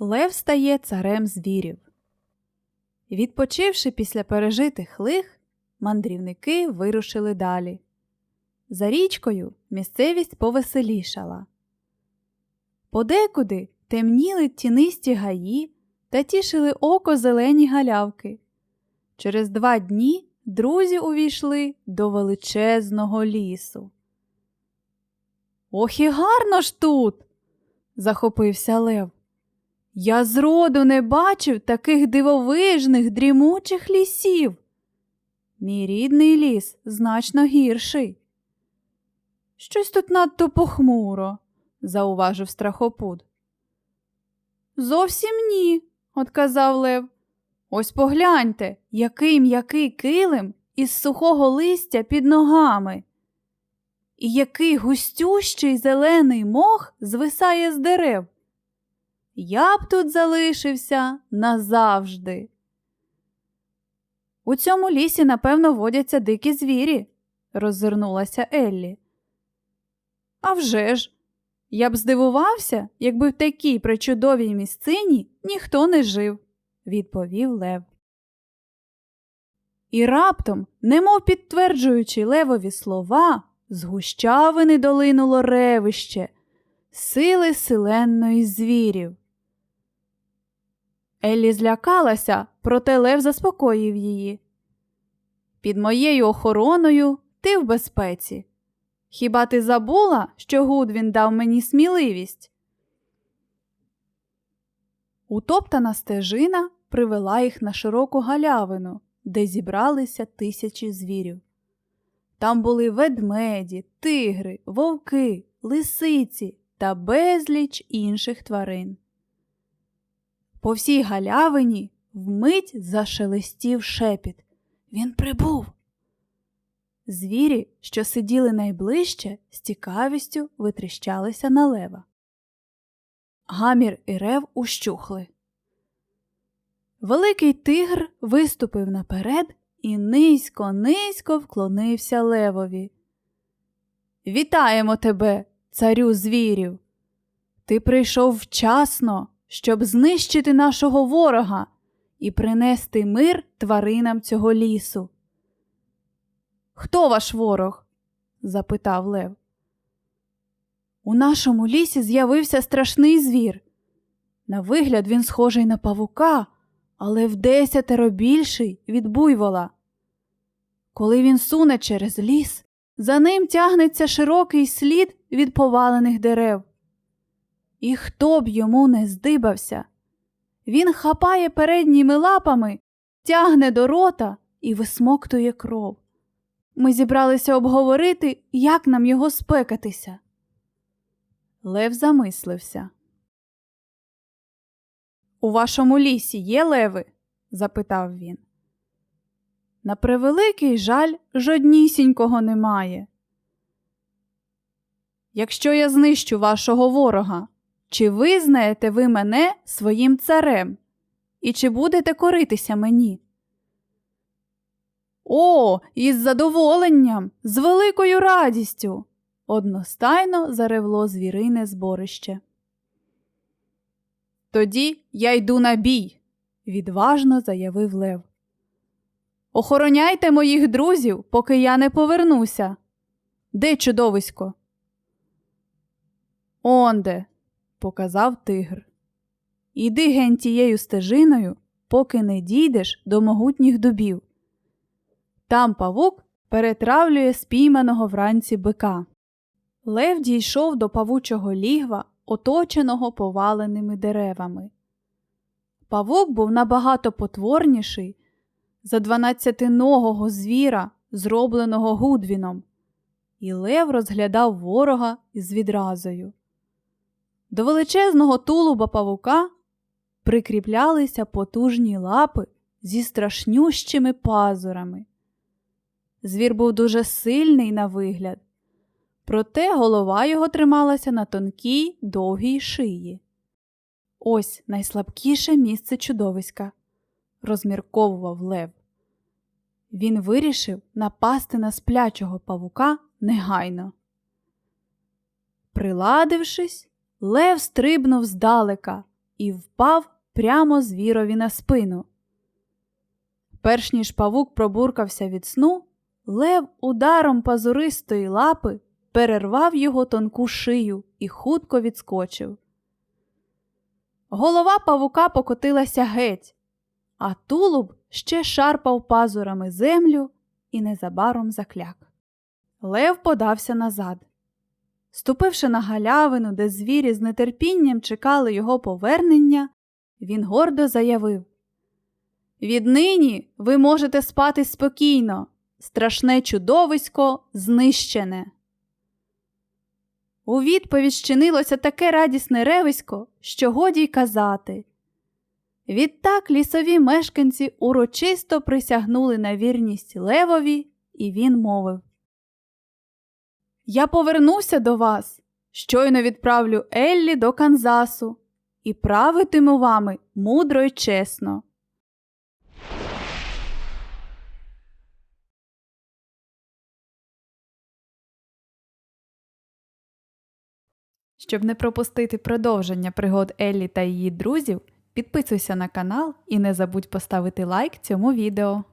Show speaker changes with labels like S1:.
S1: Лев стає царем звірів. Відпочивши після пережитих лих, мандрівники вирушили далі. За річкою місцевість повеселішала. Подекуди темніли тінисті гаї та тішили око зелені галявки. Через два дні друзі увійшли до величезного лісу. Ох і гарно ж тут, захопився Лев. Я зроду не бачив таких дивовижних дрімучих лісів. Мій рідний ліс значно гірший. Щось тут надто похмуро, зауважив страхопуд. Зовсім ні, отказав Лев. Ось погляньте, який м'який килим із сухого листя під ногами. І який густющий зелений мох звисає з дерев. Я б тут залишився назавжди. У цьому лісі, напевно, водяться дикі звірі, роззирнулася Еллі. «А вже ж! Я б здивувався, якби в такій причудовій місцині ніхто не жив, відповів Лев. І раптом, немов підтверджуючи левові слова, з гущавини долинуло ревище, сили силенної звірів. Еллі злякалася, проте Лев заспокоїв її. Під моєю охороною ти в безпеці. Хіба ти забула, що Гудвін дав мені сміливість? Утоптана стежина привела їх на широку галявину, де зібралися тисячі звірів. Там були ведмеді, тигри, вовки, лисиці та безліч інших тварин. По всій галявині вмить зашелестів шепіт. Він прибув. Звірі, що сиділи найближче, з цікавістю витріщалися на лева. Гамір і рев ущухли. Великий тигр виступив наперед і низько, низько вклонився левові. Вітаємо тебе, царю звірів. Ти прийшов вчасно, щоб знищити нашого ворога і принести мир тваринам цього лісу. Хто ваш ворог? запитав Лев. У нашому лісі з'явився страшний звір. На вигляд він схожий на павука, але в десятеро більший від буйвола. Коли він суне через ліс, за ним тягнеться широкий слід від повалених дерев. І хто б йому не здибався, він хапає передніми лапами, тягне до рота і висмоктує кров. Ми зібралися обговорити, як нам його спекатися. Лев замислився. У вашому лісі є леви? запитав він. На превеликий жаль, жоднісінького немає. Якщо я знищу вашого ворога, чи визнаєте ви мене своїм царем? І чи будете коритися мені? О, із задоволенням, з великою радістю. Одностайно заревло звірине зборище. Тоді я йду на бій, відважно заявив Лев. Охороняйте моїх друзів, поки я не повернуся. Де чудовисько? Онде, показав тигр. Іди ген тією стежиною, поки не дійдеш до могутніх дубів. Там павук перетравлює спійманого вранці бика. Лев дійшов до павучого лігва, оточеного поваленими деревами. Павук був набагато потворніший за дванадцятиногого звіра, зробленого Гудвіном, і Лев розглядав ворога із відразою. До величезного тулуба павука прикріплялися потужні лапи зі страшнющими пазурами. Звір був дуже сильний на вигляд, проте голова його трималася на тонкій довгій шиї. Ось найслабкіше місце чудовиська, розмірковував Лев. Він вирішив напасти на сплячого павука негайно. Приладившись, Лев стрибнув здалека і впав прямо звірові на спину. Перш ніж павук пробуркався від сну, лев ударом пазуристої лапи перервав його тонку шию і хутко відскочив. Голова павука покотилася геть, а тулуб ще шарпав пазурами землю і незабаром закляк. Лев подався назад. Ступивши на галявину, де звірі з нетерпінням чекали його повернення, він гордо заявив Віднині ви можете спати спокійно, страшне чудовисько знищене. У відповідь щинилося таке радісне ревисько, що годі й казати. Відтак лісові мешканці урочисто присягнули на вірність Левові, і він мовив Я повернуся до вас, щойно відправлю Еллі до Канзасу і правитиму вами мудро й чесно. Щоб не пропустити продовження пригод Еллі та її друзів, підписуйся на канал і не забудь поставити лайк цьому відео.